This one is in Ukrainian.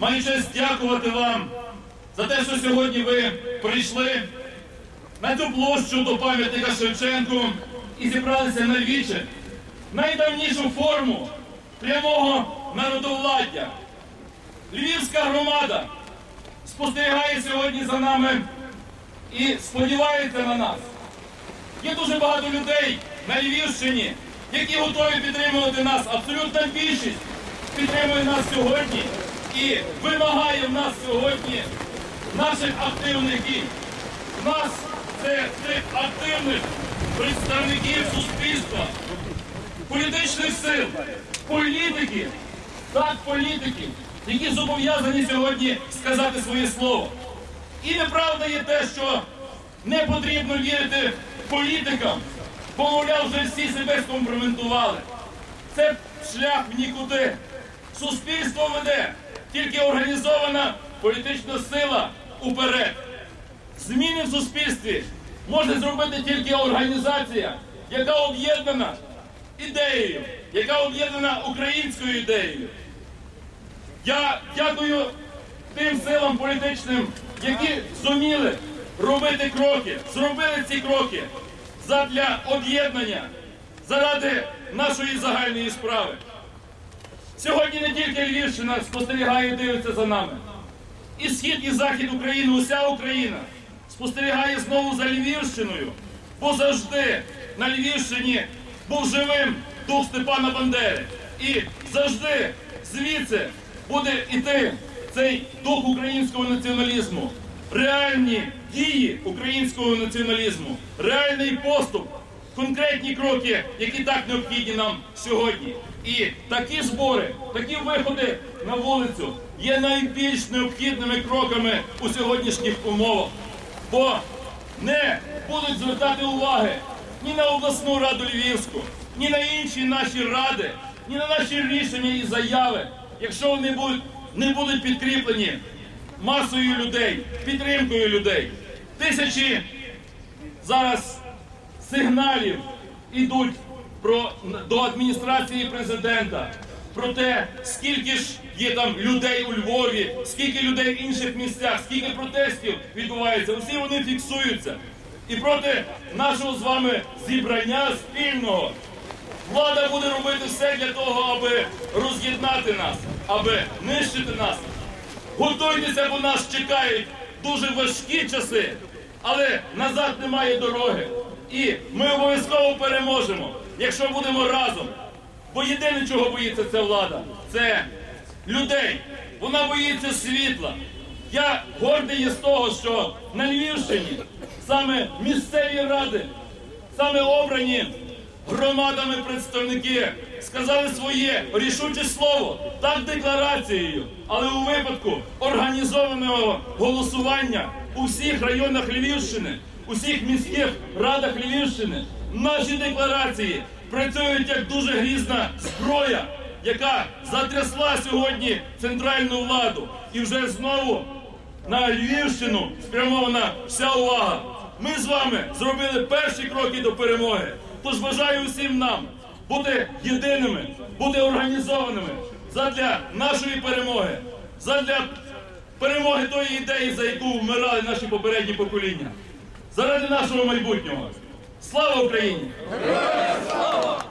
маю честь дякувати вам за те, що сьогодні ви прийшли на цю площу до пам'ятника Шевченку і зібралися на віче, найдавнішу форму прямого народовладдя. Львівська громада спостерігає сьогодні за нами і сподівається на нас. Є дуже багато людей на Львівщині, які готові підтримувати нас. Абсолютна більшість підтримує нас сьогодні і вимагає в нас сьогодні наших активних дій. В нас це цих активних представників суспільства, політичних сил, політиків, так політиків, які зобов'язані сьогодні сказати своє слово. І неправда є те, що не потрібно вірити політикам, бо, мовляв, вже всі себе скомпроментували. Це шлях в нікуди. Суспільство веде тільки організована політична сила уперед. Зміни в суспільстві може зробити тільки організація, яка об'єднана ідеєю, яка об'єднана українською ідеєю. Я дякую тим силам політичним, які зуміли робити кроки, зробили ці кроки задля об'єднання, заради нашої загальної справи. Сьогодні не тільки Львівщина спостерігає і дивиться за нами. І схід, і захід України, уся Україна спостерігає знову за Львівщиною, бо завжди на Львівщині був живим дух Степана Бандери. І завжди звідси буде іти цей дух українського націоналізму, реальні дії українського націоналізму, реальний поступ, конкретні кроки, які так необхідні нам сьогодні. І такі збори, такі виходи на вулицю є найбільш необхідними кроками у сьогоднішніх умовах, бо не будуть звертати уваги ні на обласну раду Львівську, ні на інші наші ради, ні на наші рішення і заяви, якщо вони не будуть підкріплені масою людей, підтримкою людей. Тисячі зараз сигналів ідуть про, до адміністрації президента про те, скільки ж є там людей у Львові, скільки людей в інших місцях, скільки протестів відбувається. Усі вони фіксуються. І проти нашого з вами зібрання спільного влада буде робити все для того, аби роз'єднати нас, аби нищити нас. Готуйтеся, бо нас чекають дуже важкі часи, але назад немає дороги. І ми обов'язково переможемо, якщо будемо разом. Бо єдине, чого боїться ця влада, це людей. Вона боїться світла. Я гордий є з того, що на Львівщині саме місцеві ради, саме обрані громадами представники сказали своє рішуче слово, так декларацією, але у випадку організованого голосування у всіх районах Львівщини, у всіх міських радах Львівщини, наші декларації працюють як дуже грізна зброя, яка затрясла сьогодні центральну владу, і вже знову на Львівщину спрямована вся увага. Ми з вами зробили перші кроки до перемоги. Тож бажаю усім нам бути єдиними, бути організованими задля нашої перемоги, задля перемоги тої ідеї, за яку вмирали наші попередні покоління, заради нашого майбутнього. Слава Україні! Слава!